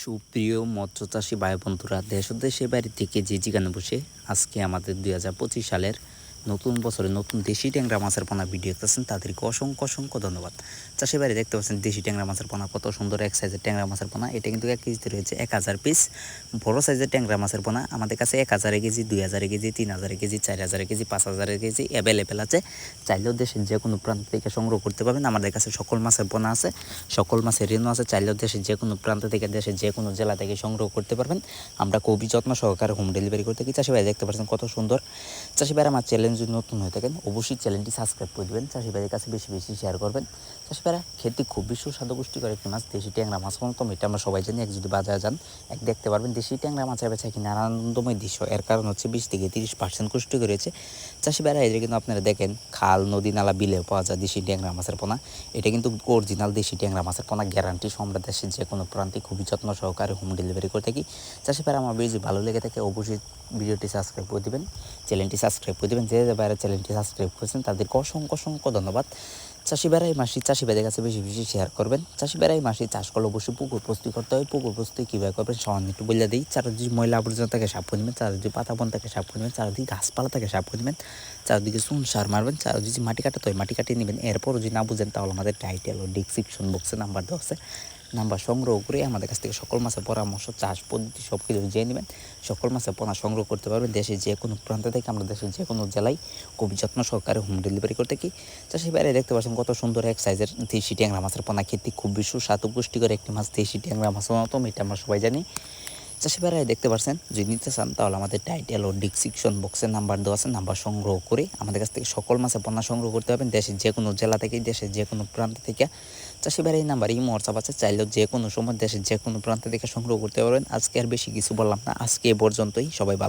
সুপ্রিয় মৎস্য চাষী ভাই বন্ধুরা, দেশ দেশের বাড়ি থেকে যে যেখানে বসে আজকে আমাদের দুই হাজার পঁচিশ সালের নতুন বছরে নতুন দেশি ট্যাংরা মাছের পোনা ভিডিও দেখতেছেন, তাদেরকে অসংখ্য অসংখ্য ধন্যবাদ। চাষি বাইরে দেখতে পাচ্ছেন, দেশি ট্যাংরা মাছের পোনা, কত সুন্দর এক সাইজের ট্যাংরা মাছের পোনা। এটা কিন্তু এক কেজিতে রয়েছে এক হাজার পিস বড় সাইজের ট্যাংরা মাছের পোনা। আমাদের কাছে এক হাজারে কেজি, দুই হাজারে কেজি, তিন হাজারে কেজি, চার হাজারে কেজি, পাঁচ হাজারে কেজি অ্যাভেলেবেল আছে। চাইলেও দেশের যে কোনো প্রান্ত থেকে সংগ্রহ করতে পারবেন। আমাদের কাছে সকল মাছের পোনা আছে, সকল মাছের ঋণও আছে। চাইলেও দেশের যে কোনো প্রান্ত থেকে, দেশের যে কোনো জেলা থেকে সংগ্রহ করতে পারবেন। আমরা খুবই যত্ন সহকারে হোম ডেলিভারি করতে থাকি। চাষি ভাই দেখতে পাচ্ছেন কত সুন্দর। চাষি ভাইরা আমার চ্যালেঞ্জ যদি নতুন হয়ে থাকেন, অবশ্যই চ্যানেলটি সাবস্ক্রাইব করে দেবেন। চাষি ভাইদের কাছে বেশি বেশি শেয়ার করবেন। চাষি ভাইরা, খেতে খুবই সুস্বাদু পুষ্টিকর একটি মাছ, দেশি ট্যাংরা মাছ মতো এটা আমরা সবাই জানি, এক যদি বাজারে যান, এক দেখতে পারবেন দেশি ট্যাংরা মাছের বেচা কিনা আনন্দময় দৃশ্য। এর কারণ হচ্ছে বিশ থেকে তিরিশ পার্সেন্ট পুষ্টিকর রয়েছে। চাষি ভাইরা, এদের কিন্তু আপনারা দেখেন, খাল, নদী, নালা বিলে পাওয়া যায় দেশি ট্যাংরা মাছের পোনা। এটা কিন্তু অরিজিনাল দেশি ট্যাংরা মাছের পোনা গ্যারান্টি আমরা দেশের যে কোনো প্রান্তে খুবই যত্ন সহকারে হোম ডেলিভারি করে থাকি। চাষি ভাইরা, আমার ভিডিও ভালো লেগে থাকে, অবশ্যই ভিডিওটি সাবস্ক্রাইব করে দেবেন। চ্যানেলটি সাবস্ক্রাইব করে দেবেন, যে যে বাইরে চ্যানেলটি সাবস্ক্রাইব করেছেন, তাদেরকে অসংখ্য অসংখ্য ধন্যবাদ। চাষি বেড়াই মাসি চাষি ভাইদের কাছে বেশি বেশি শেয়ার করবেন। চাষি বেড়াই মাসি চাষ করলে অবশ্যই পুকুর প্রস্তুতি করতে হয়। পুকুর প্রস্তুতি কীভাবে করবেন সামান্য একটু বলে দিই। চারিদিকে ময়লা আবর্জনা থেকে সাপ করে নেবেন, চারিদিকে পাতা বন থেকে সাপ করে নেবেন, চারিদিকে গাছপালা থেকে সাপ করে নেবেন, চারিদিকে চুন সার মারবেন, চারিদিকে মাটি কাটাতে হয় মাটি কাটিয়ে নেবেন। এরপরও যদি না বুঝেন, তাহলে আমাদের টাইটেল ও ডিসক্রিপশন বক্সে নাম্বার দেওয়া আছে। নাম্বার সংগ্রহ করে আমাদের কাছ থেকে সকল মাছের পরামর্শ, চাষ পদ্ধতি সব কিছু জেনে নেবেন। সকল মাছের পোনা সংগ্রহ করতে পারবেন দেশের যে কোনো প্রান্ত থেকে আমরা দেশের যে কোনো জেলায় খুব যত্ন সহকারে হোম ডেলিভারি করতে কি চাষের বাইরে দেখতে পাচ্ছেন কত সুন্দর এক সাইজের দেশি ট্যাংরা মাছের পোনা। খেতে খুব সুস্বাদু, পুষ্টিকর একটি মাছ, দেশি ট্যাংরা মাছের মতো এটা আমরা সবাই জানি। চাষি ভাইরা দেখতে পাচ্ছেন যদি নিতে চান, তাহলে আমাদের টাইটেল ও ডিসক্রিপশন বক্সের নাম্বার দেওয়া আছে নাম্বার সংগ্রহ করে আমাদের কাছ থেকে সকল মাসে পণ্য সংগ্রহ করতে পারবেন। দেশের যে কোনো জেলা থেকে, দেশের যে কোনো প্রান্ত থেকে। চাষি এই নাম্বার এই হোয়াটসঅ্যাপ আছে, চাইলেও যে কোনো সময় দেশের যে কোনো প্রান্ত থেকে সংগ্রহ করতে পারবেন। আজকে আর বেশি কিছু বললাম না, আজকে এ পর্যন্তই। সবাই ভালো